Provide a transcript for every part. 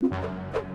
you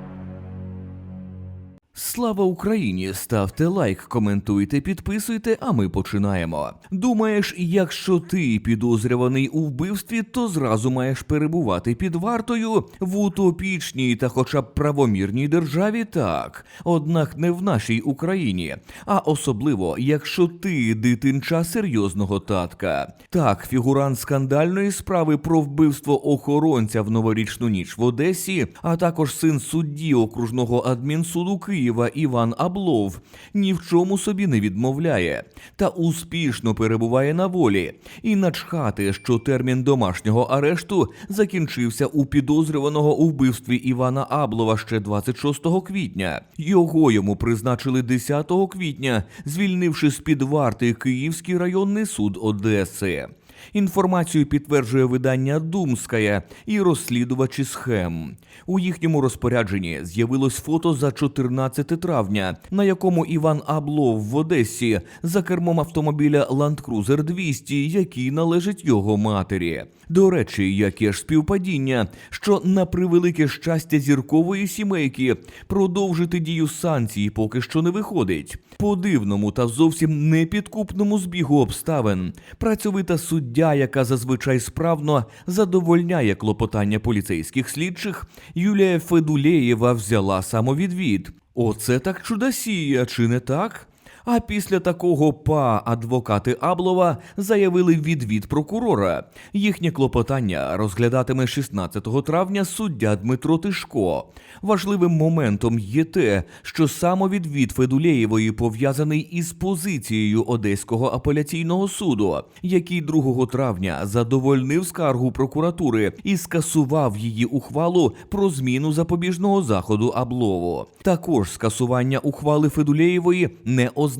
Слава Україні! Ставте лайк, коментуйте, підписуйте, а ми починаємо. Думаєш, якщо ти підозрюваний у вбивстві, то зразу маєш перебувати під вартою в утопічній та хоча б правомірній державі, так. Однак не в нашій Україні, а особливо, якщо ти дитинча серйозного татка. Так, фігурант скандальної справи про вбивство охоронця в новорічну ніч в Одесі, а також син судді окружного адмінсуду Києва Іван Аблов ні в чому собі не відмовляє та успішно перебуває на волі. І начхати, що термін домашнього арешту закінчився у підозрюваного у вбивстві Івана Аблова ще 26 квітня. Його йому призначили 10 квітня, звільнивши з під варти Київський районний суд Одеси. Інформацію підтверджує видання Думская і розслідувачі схем. У їхньому розпорядженні з'явилось фото за 14 травня, на якому Іван Аблов в Одесі за кермом автомобіля Land Cruiser 200, який належить його матері. До речі, яке ж співпадіння, що на превелике щастя зіркової сімейки продовжити дію санкцій поки що не виходить. По дивному та зовсім непідкупному збігу обставин працьовита суддя, яка зазвичай справно задовольняє клопотання поліцейських слідчих, Юлія Федулеєва взяла самовідвід. Оце так чудосія, чи не так? А після такого па адвокати Аблова заявили відвід прокурора. Їхнє клопотання розглядатиме 16 травня суддя Дмитро Тишко. Важливим моментом є те, що самовідвід Федулєєвої пов'язаний із позицією Одеського апеляційного суду, який 2 травня задовольнив скаргу прокуратури і скасував її ухвалу про зміну запобіжного заходу Аблову. Також скасування ухвали Федулєєвої не означає,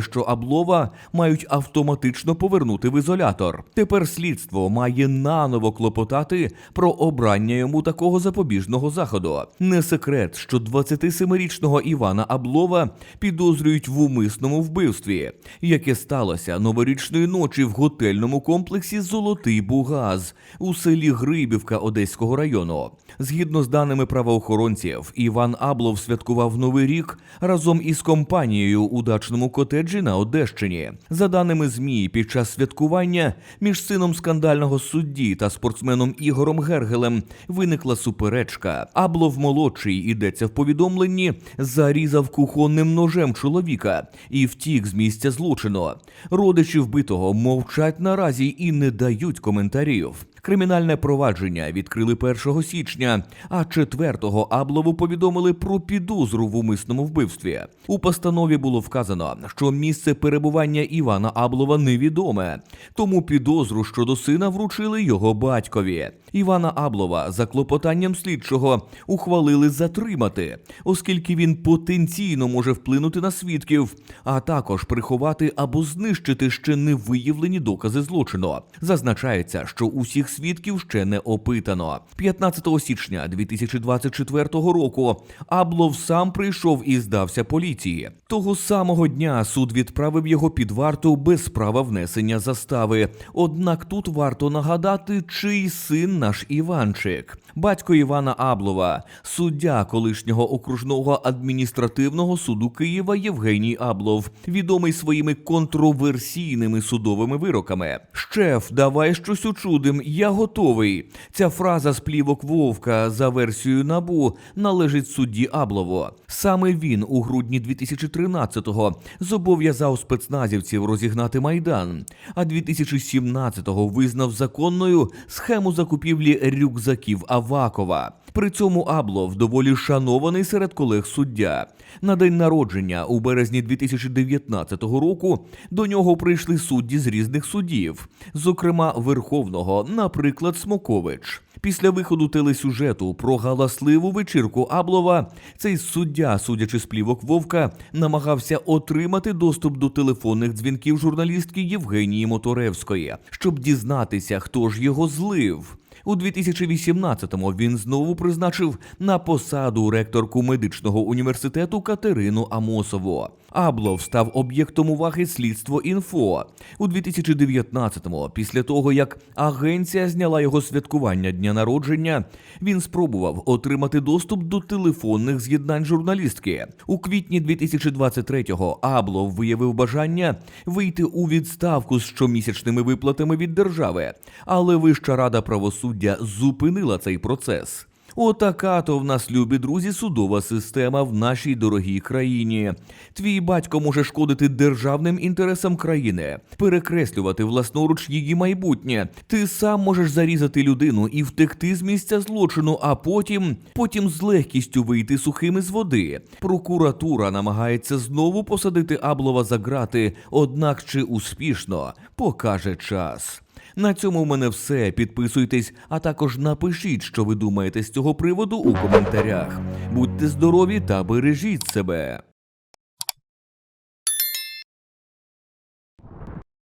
що Аблова мають автоматично повернути в ізолятор. Тепер слідство має наново клопотати про обрання йому такого запобіжного заходу. Не секрет, що 27-річного Івана Аблова підозрюють в умисному вбивстві, яке сталося новорічної ночі в готельному комплексі Золотий Бугаз у селі Грибівка Одеського району. Згідно з даними правоохоронців, Іван Аблов святкував Новий рік разом із компанією у дачному котеджі на Одещині. За даними ЗМІ, під час святкування між сином скандального судді та спортсменом Ігорем Гергелем виникла суперечка. Аблов молодший йдеться в повідомленні, зарізав кухонним ножем чоловіка і втік з місця злочину. Родичі вбитого мовчать наразі і не дають коментарів. Кримінальне провадження відкрили 1 січня, а 4-го Аблову повідомили про підозру в умисному вбивстві. У постанові було вказано, що місце перебування Івана Аблова невідоме, тому підозру щодо сина вручили його батькові. Івана Аблова за клопотанням слідчого ухвалили затримати, оскільки він потенційно може вплинути на свідків, а також приховати або знищити ще не виявлені докази злочину. Зазначається, що усіх свідків ще не опитано. 15 січня 2024 року Аблов сам прийшов і здався поліції. Того самого дня суд відправив його під варту без права внесення застави. Однак тут варто нагадати, чий син наш Іванчик, батько Івана Аблова, суддя колишнього окружного адміністративного суду Києва Євгеній Аблов, відомий своїми контроверсійними судовими вироками. Шеф, давай щось учудим, я готовий. Ця фраза з плівок Вовка за версією набу належить судді Аблово. Саме він у грудні 2013-го зобов'язав спецназівців розігнати майдан, а 2017-го визнав законною схему закупівлі рюкзаків Авакова. При цьому Аблов доволі шанований серед колег суддя. На день народження у березні 2019 року до нього прийшли судді з різних судів, зокрема Верховного, наприклад, Смокович. Після виходу телесюжету про галасливу вечірку Аблова цей суддя, судячи з плівок Вовка, намагався отримати доступ до телефонних дзвінків журналістки Євгенії Моторевської, щоб дізнатися, хто ж його злив. У 2018-му він знову призначив на посаду ректорку медичного університету Катерину Амосову. Аблов став об'єктом уваги слідство інфо у 2019-му, після того як агенція зняла його святкування дня народження. Він спробував отримати доступ до телефонних з'єднань журналістки. У квітні 2023-го Аблов виявив бажання вийти у відставку з щомісячними виплатами від держави, але Вища рада правосуддя зупинила цей процес. Отака то в нас, любі друзі, судова система в нашій дорогій країні. Твій батько може шкодити державним інтересам країни, перекреслювати власноруч її майбутнє. Ти сам можеш зарізати людину і втекти з місця злочину, а потім, потім з легкістю вийти сухими з води. Прокуратура намагається знову посадити Аблова за грати, однак чи успішно покаже час. На цьому в мене все. Підписуйтесь, а також напишіть, що ви думаєте з цього приводу у коментарях. Будьте здорові та бережіть себе.